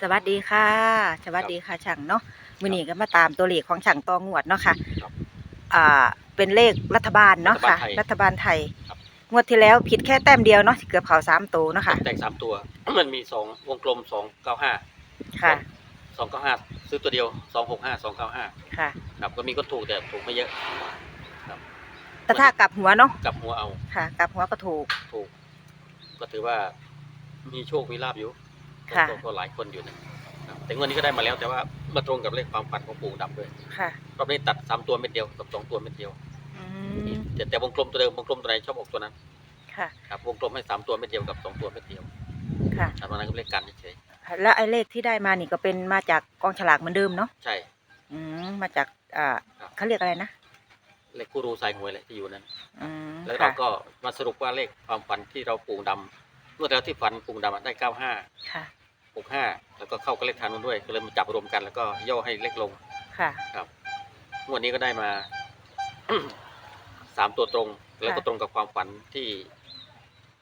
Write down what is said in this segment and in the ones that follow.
สวัสดีค่ะ สวัสดีค่ะช่างเนาะมื้อนี้ก็มาตามตัวเลขของช่างตองวดเนาะค่ะครับอ่าเป็นเลขรัฐบาลเนาะค่ะ รัรัฐฐบาบาลลไทไทยยครับงวดที่แล้วผิดแค่แต้มเดียวเนาะเกือบเขาสามตัวเนาะค่ะ แตกสามตัว มันมีสองวงกลมสองเก้าห้าค่ะสองเก้าห้าซื้อตัวเดียวสองหกห้าสองเก้าห้าค่ะครับก็มีคนถูกแต่ถูกไม่เยอะแต่ถ้ากลับหัวเนาะกลับหัวเอาค่ะ กลับหัวก็ถูกถูก ก็ถือว่ามีโชคมีลาบอยู่ ค่ะ ก็ก็หลายคนอยู่นะครับแต่งวันนี้ก็ได้มาแล้วแต่ว่ามาตรงกับเลขความฝันของปู่ดำด้วยค่ะรอบนี้ตัดสามตัวเม็ดเดียวกับสองตัวเม็ดเดียวอืมแต่แต่วงกลมตัวเดิมวงกลมตัวไหนชอบออกตัวนั้นค่ะครับวงกลมให้สามตัวเม็ดเดียวกับสองตัวเม็ดเดียวค่ะ อันนั้นก็เลขกันเฉยแล้วไอ้เลขที่ได้มานี่ก็เป็นมาจากกองฉลากเหมือนเดิมเนาะๆใช่ อืมมาจากอ่าครับ เขาเรียกอะไรนะเลขกูรูสายหวยเลยที่อยู่นั้น อืมแล้วเราค่ะก็มาสรุปว่าเลขความฝันที่เราปูงดำ เมื่อแล้วที่ฝันปูงดำอะได้เก้าห้าค่ะ หกห้าแล้วก็เข้ากับเลขทางนู้นด้วยก็เลยมาจับรวมกันแล้วก็ย่อให้เล็กลงค่ะ ครับงวดนี้ก็ได้มา สามตัวตรง แล้วก็ค่ะตรงกับความฝันที่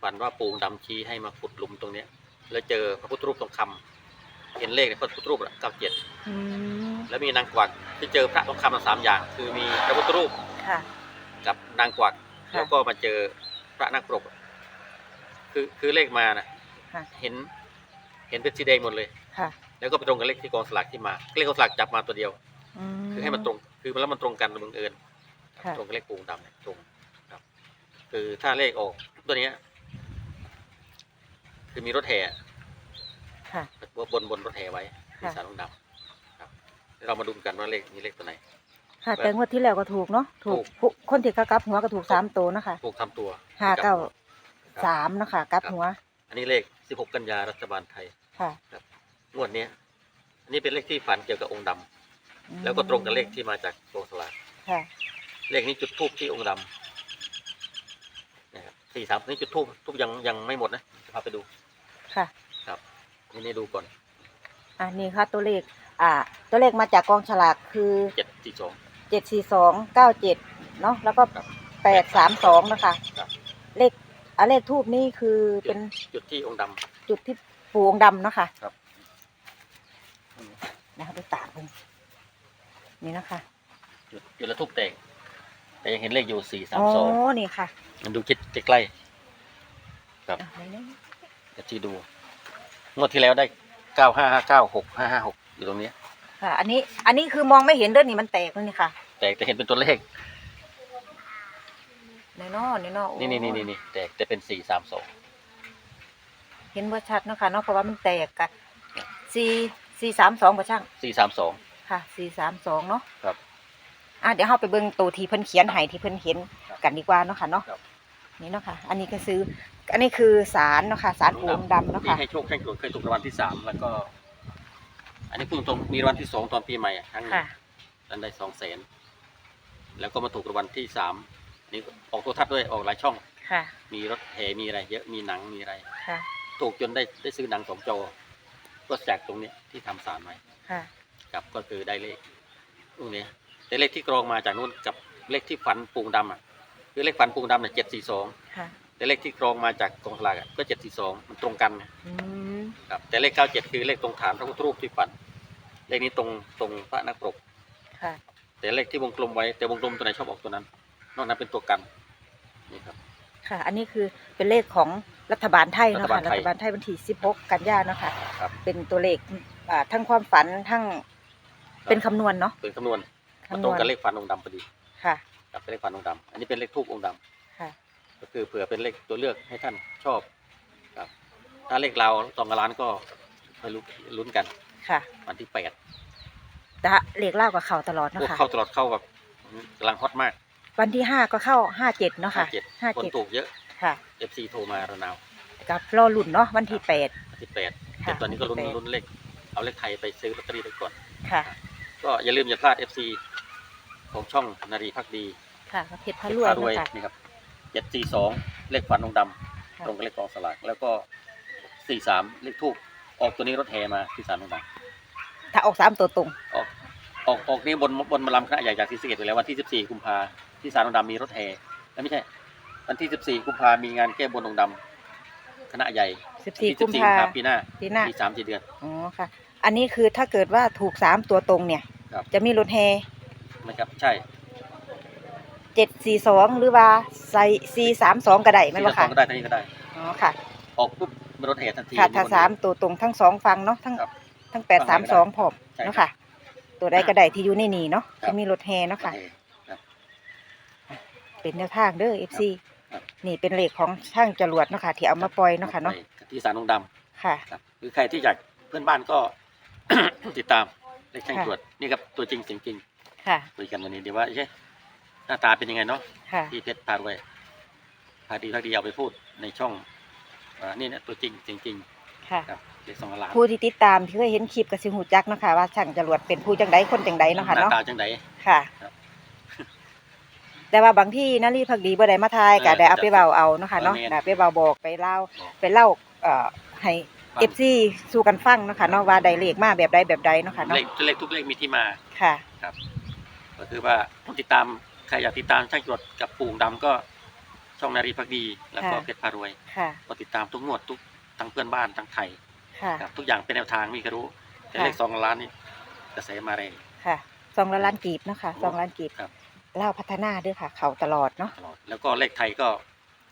ฝันว่าปูงดำชี้ให้มาขุดหลุมตรงเนี้ย แล้วเจอพระพุทธรูปทองคำเห็นเลขในพระพุทธรูปเก้าเจ็ดอืม แล้วมีนางกวักที่เจอพระทองคำมาสามอย่าง คือมีพระพุทธรูป ค่ะ กับนางกวักค่ะ แล้วก็มาเจอพระนักปรก คือคือเลขมาน่ะค่ะ เห็น เห็นเป็นสีแดงหมดเลย ค่ะแล้วก็ไปตรงกับเลขที่กองสลากที่มาเลขกองสลากจับมาตัวเดียวมคือให้มันตรงคือแล้วมันตรงกันบังเอิญค่ะ ตรงกับเลขปูงดำเนี่ยตรงครับ คือถ้าเลขออกตัวเนี้ย คือมีรถแห่ค่ะ บนบนรถแห่ไว้ที่ค่ะ สารลงดำครับเดี๋ยวเรามาดูกันว่าเลขมีเลขตัวไหน ค่ะแต่งวดที่แล้วก็ถูกเนาะถูกถูกผู้คนที่เขากลับหัวก็ถูกสามตัวนะคะถูกทำตัวห้าเก้าครับ สามนะคะกลับหัวอันนี้เลข 16 กันยารัฐบาลไทยค่ะงวดเนี้ยอันนี้เป็นเลขที่ฝันเกี่ยวกับองค์ดำอืมแล้วก็ตรงกับเลขที่มาจากกองสลากค่ะ เลขนี้จุดทูบที่องค์ดำนะครับสี่สามนี่จุดทูบทูบยังยังไม่หมดนะจะพาไปดูค่ะครับนี่นี่ดูก่อนอ่านี่ค่ะตัวเลข อ่า ตัวเลขมาจากกองฉลากคือเจ็ดสี่สอง เจ็ดสี่สองเก้าเจ็ดเนาะแล้วก็ครับแปดสามสองนะคะ ครับ เลข อ่าเลขทูบนี่คือเป็นจุดที่องค์ดำ จุดที่ปูองค์ดำเนาะค่ะครับ นะคะไปตากเลยนี่นะคะจุดจุดแล้วทูบแตก แต่ยังเห็นเลขอยู่สี่สามอ๋อสองนี่ค่ะมันดูคิดใกล้ๆครับอะไหนเนี่ยจะที่ดูงวดที่แล้วได้เก้าห้าห้าเก้าหกห้าห้าหกอยู่ตรงเนี้ยค่ะ อันนี้อันนี้คือมองไม่เห็นเด้อนี่มันแตกแล้วนี่ค่ะ แต่แต่เห็นเป็นตัวเลข ในนอในนอโอ้นี่นี่นี่นี่นี่แตกแต่เป็นสี่สามสองเห็นว่าชัดเนาะค่ะเนาะเพราะว่ามันแตกกันสี่สี่สามสองกว่าช่างสี่สามสองค่ะสี่สามสองเนาะครับอะเดี๋ยวเราไปเบิ่งตัวที่เพิ่นเขียนให้ที่เพิ่นเห็นครับกันดีกว่าเนาะค่ะเนาะครับนี่เนาะค่ะ อันนี้ก็ซื้อ อันนี้คือสารเนาะค่ะสารปูองค์ดำเนาะที่ค่ะให้โชคให้ถูกเคยถูกรางวัลที่สามแล้วก็ อันนี้พูดตรงๆมีรางวัลที่สองตอนปีใหม่อะครั้งหนึงค่ะนั้นได้สองแสนแล้วก็มาถูกรางวัลที่สาม นี่ออกตัวทัศน์ด้วยออกหลายช่อง ค่ะ มีรถแห่มีอะไร เยอะมีหนังมีอะไร ค่ะ ถูกจนได้ได้ซื้อหนังสองจอก็จากตรงเนี้ยที่ทำสารไว้ค่ะ ครับก็คือได้เลขตรงเนี้ยแต่เลขที่กรองมาจากนู้นกับเลขที่ฝันปูงดำอะคือเลขฝันปูงดำเนี่ยเจ็ดสี่สองค่ะ แต่เลขที่กรองมาจากกองสลากอะก็เจ็ดสี่สองมันตรงกันไงอืม ครับแต่เลขเก้าเจ็ดคือเลขตรงฐานพระพุทธรูปที่ฝัน เลขนี้ตรงตรงพระนักปรก ค่ะ แต่เลขที่วงกลมไว้แต่วงกลมตัวไหนชอบออกตัวนั้น นอกนั้นเป็นตัวกันนี่ครับ ค่ะ อันนี้คือเป็นเลขของรัฐบาลไทยเนาะรัฐบาค่ะลไทยรัฐบาลไทยวันที่16กันยายนเนาะค่ะครับ เป็นตัวเลขอ่าทั้งความฝันทั้งเป็นคำนวณเนาะเป็นคำนวณมาคำนตรวงณกับเลขฝันองค์ดำพอดีค่ะครับเป็นเลขฝันองค์ดำอันนี้เป็นเลขทูบองค์ดำค่ะ ก็คือเผื่อเป็นเลขตัวเลือกให้ท่านชอบครับ ถ้าเลขเราตองกับล้านก็ไปลุ้นลุ้นกันค่ะ วันที่แปดแต่เลขเล่ากับเขาตลอดพเนาะวกค่ะเข้าตลอดเข้าแบบกำลังฮอตมาก วันที่ห้าก็เข้าห้าเจ็ดเนาะค่ะเจ็ดห้าคนเจ็ดถูกเยอะค่ะ FC โทรมาระนาวกับรอลุ่นเนาะวันที่แปดวันที่แปดค่ะแต่ตอนนี้ก็ลุ้นวันที่แปดลุ้นเลขเอาเลขไทยไปซื้อลอตเตอรี่ไปก่อนค่ะ ก็อย่าลืมอย่าพลาด FC ของช่องนารีพักดีค่ะเพชรพระเพรวยชรพารวยเนาะค่ะนี่ครับเจ็ดสี่สองเลขฝันองค์ดค่ะำตรงกับเลขกองสลากแล้วก็สี่สามเลขทูบออกตัวนี้รถแห่มาที่สารองค์ดำถ้าออกสามตัวตรงออกออกออกนี่บนบนมาลำคณะใหญ่จากศรีสะเกษไปแล้ววันที่14กุมภา ที่สารองค์ดำมีรถแห่แล้วไม่ใช่ วันที่ 14 กุมภามีงานแก้บนองค์ดำคณะใหญ่สิบสี่ที่กุมภาปีหน้าปีหน้ามีสามสี่เดือนอ๋อค่ะ อันนี้คือถ้าเกิดว่าถูกสามตัวตรงเนี่ย ครับจะมีรถแฮนะครับใช่เจ็ดสี่สองหรือว่าใส่สี่สามสองก็ได้ไหมที่ล่ะจะสอค่ะงก็ได้ทั้งนี้ก็ได้อ๋อค่ะ ออกปุ๊บมีรถแห่ทันทีค่ะถ้าคนสามตัวตรงทั้งสองฟังเนาะทั้งครับทั้งแปดสามสองพร้อมใช่ครับเนาะค่ะ ตัวใดก็ได้ที่อยู่ในนี่เนาะครับจะมีรถแฮเนาะค่ะรถแห่ครับ เป็นแนวทางเด้อเอฟซีครับ นี่เป็นเลขของช่างจรวดเนาะค่ะที่เอามาปล่อยเนาะค่ะเนาะไปที่สารองค์ดค่ะำครับหรือใครที่อยากเพื่อนบ้านก็ ติดตามเลขช่างค่ะ ตรวจนี่ครับตัวจริงเสียงจริงค่ะคุยกันวันนี้เดี๋ยวว่าเอ๊ะหน้าตาเป็นยังไงเนาะค่ะ ที่เพชรพารวยพาดีพาดีเอาไปพูดในช่องอ่านี่นะตัวจริงเสียงจริงค่ะ ครับเลขสองล้านผู้ที่ติดตามที่เคยเห็นคลิปกับสิหูจักเนาะค่ะว่าช่างจรวดเป็นผู้จังใดคนจังใดเนาะค่ะหน้าเนาะตาจังไดค่ะครับ แต่ว่าบางที่นารีพักดีบ่ได้มาทายก็เออได้เอาไปเบาเอาเนาะค่ะเนาะเออแม่นได้ไปเบาบอกไปเล่าไปเล่าเอ่อให้ฟังเอฟซีสู้กันฟังเนาะค่ะเนาะว่าได้เลขมาแบบใดแบบใดเนาะค่ะเนาะเลขเลขทุกเลขมีที่มาค่ะก็คือว่าต้องติดตามใครอยากติดตามช่างตรวจกับปู่ดำก็ช่องนารีพักดี แล้วก็ค่ะเพชรพารวยค่ะก็ติดตามทุกงวดทุกทั้งเพื่อนบ้านทั้งไทยค่ะครับทุกอย่างเป็นแนวทางมีกระรู้แต่ค่ะเลขสองล้านนี่กระแสมาแรงค่ะสองละล้านกีบเนาะค่ะสองล้านกีบครับ เล่าพัฒนาเด้วยค่ะ เขาตลอดเนาะ ตลอดแล้วก็เลขไทยก็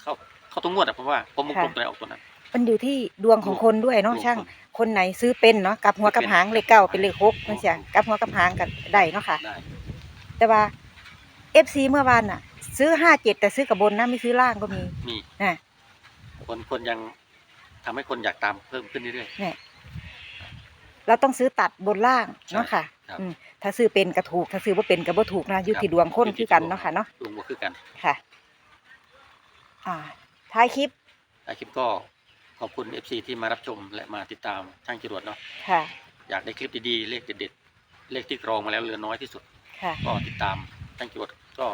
เข้าเข้าทุกงวดอะเพราะว่าผมมุกค่ะลงตัวไหนออกตัวนั้น มันอยู่ที่ดวงของคนด้วยเนาะดวงช่างคนคนไหนซื้อเป็นเนาะกลับหัวกลับหางเลขเก้าเป็นเลขหกโอ้มันเสียกลับหัวกลับหางกันได้เนาะค่ะ ได้แต่ว่าเอฟซีเมื่อวานน่ะ ซื้อห้าเจ็ดแต่ซื้อกับบนนะไม่ซื้อล่างก็มีมีนะคนคนยังทำให้คนอยากตามเพิ่มขึ้นเรื่อยเนี่ยเราต้องซื้อตัดบนล่างเนาะค่ะ ครับ อืมถ้าซื้อเป็นก็ถูก ถ้าซื้อว่าเป็นก็บ่ถูกนะอยู่ครับที่ดวงคนอยู่ที่คือกันดวงเนาะค่ะเนาะๆลุงก็คือกันค่ะ อ่าท้ายคลิปไอคลิปก็ขอบคุณ FC ที่มารับชมและมาติดตามช่างจรวดเนาะค่ะ อยากได้คลิปดีๆเลขเด็ดๆเลขที่กรองมาแล้วเหลือน้อยที่สุด ค่ะ ก็ติดตามช่างจรวดก็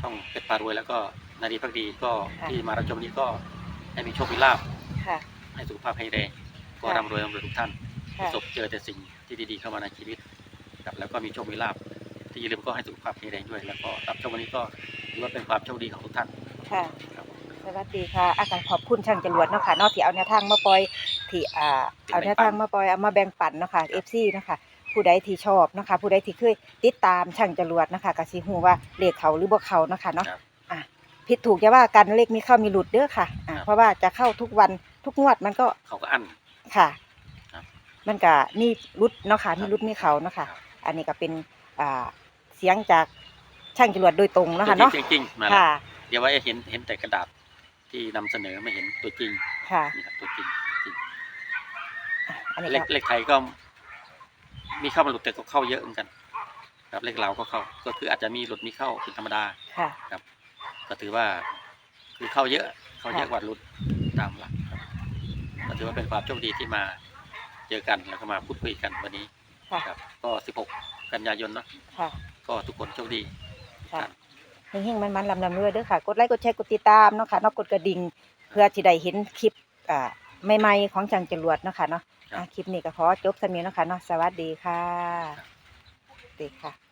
ช่องเพชรพารวยแล้วก็นาดีพักดีก็ค่ะ ที่มารับชมนี้ก็ให้มีโชคมีลาภค่ะ ให้สุขภาพให้แรงก็ค่ะร่ำรวยร่ำรวยทุกท่าน ปค่ะระสบเจอแต่สิ่งที่ดีๆเข้ามาในชีวิตครับแล้วก็มีโชคมีลาภที่อย่าลืมก็ให้สุขภาพให้แรงด้วย แล้วก็รับชมวันนี้ก็ถือว่าเป็นความโชคดีของทุกท่านค่ะครับสวัสดีค่ะอาจารย์ขอบคุณช่างจรวดเนาะค่ะเนอกที่เอาแนวทางมาปล่อยที่อ่าเอาแนวทางมาปล่อยเอามาแบ่งปันเนาะค่ะเอฟซีเนาะค่ะผู้ใดที่ชอบเนาะค่ะผู้ใดที่เคยติดตามช่างจรวดเนาะค่ะก็สิฮู้ว่าเลขเขาหรือบ่เขาเนาะค่ะเนาะครับอะผิดถูกจะว่ากันเลขมีเข้ามีหลุดเด้อค่ะอะครับเพราะว่าจะเข้าทุกวันทุกงวดมันก็เขาก็อั้นค่ะครับ มันก็มีรุดเนาะค่ะมีรุดมีเขาเนาะค่ะ อันนี้ก็เป็นอ่าเสียงจากช่างจรวดโดยตรงเนาะค่ะเนาะตัวจริงๆมาแล้วค่ะ เดี๋ยวไว้เห็นเห็นแต่กระดาษที่นำเสนอไม่เห็นตัวจริงค่ะนี่ครับตัวจริงจริงอะอันนี้เลขก็เลขไทยก็ มีเข้ามาหลุดแต่ก็เข้าเยอะเหมือนกัน ครับเลขเราวก็เข้า ก็คืออาจจะมีหลุดมีเข้าเป็นธรรมดาค่ะก็ถือว่าคือเข้าเยอะ เข้าเยอะค่ะกว่าหลุดตามหลักครับก็ถือว่าเป็นความโชคดีที่มา เจอกันแล้วก็มาพูดคุยกันวันนี้ค่ะครับ ก็ 16 กันยายนเนาะค่ะก็ทุกคนโชคดี ค่ะเฮงๆมันๆลำลำเรื่อยเด้อค่ะ กดไลค์กดแชร์กดติดตามเนาะค่ะเนอกกดกระดิ่งเพื่อที่ได้เห็นคลิปอ่าใหม่ๆของจังจรวดเนาะค่ะเนาะครับอะคลิปนี้ก็ขอจบสมีเนาะค่ะเนาะสวัสดีค่ะสวัสดีค่ะ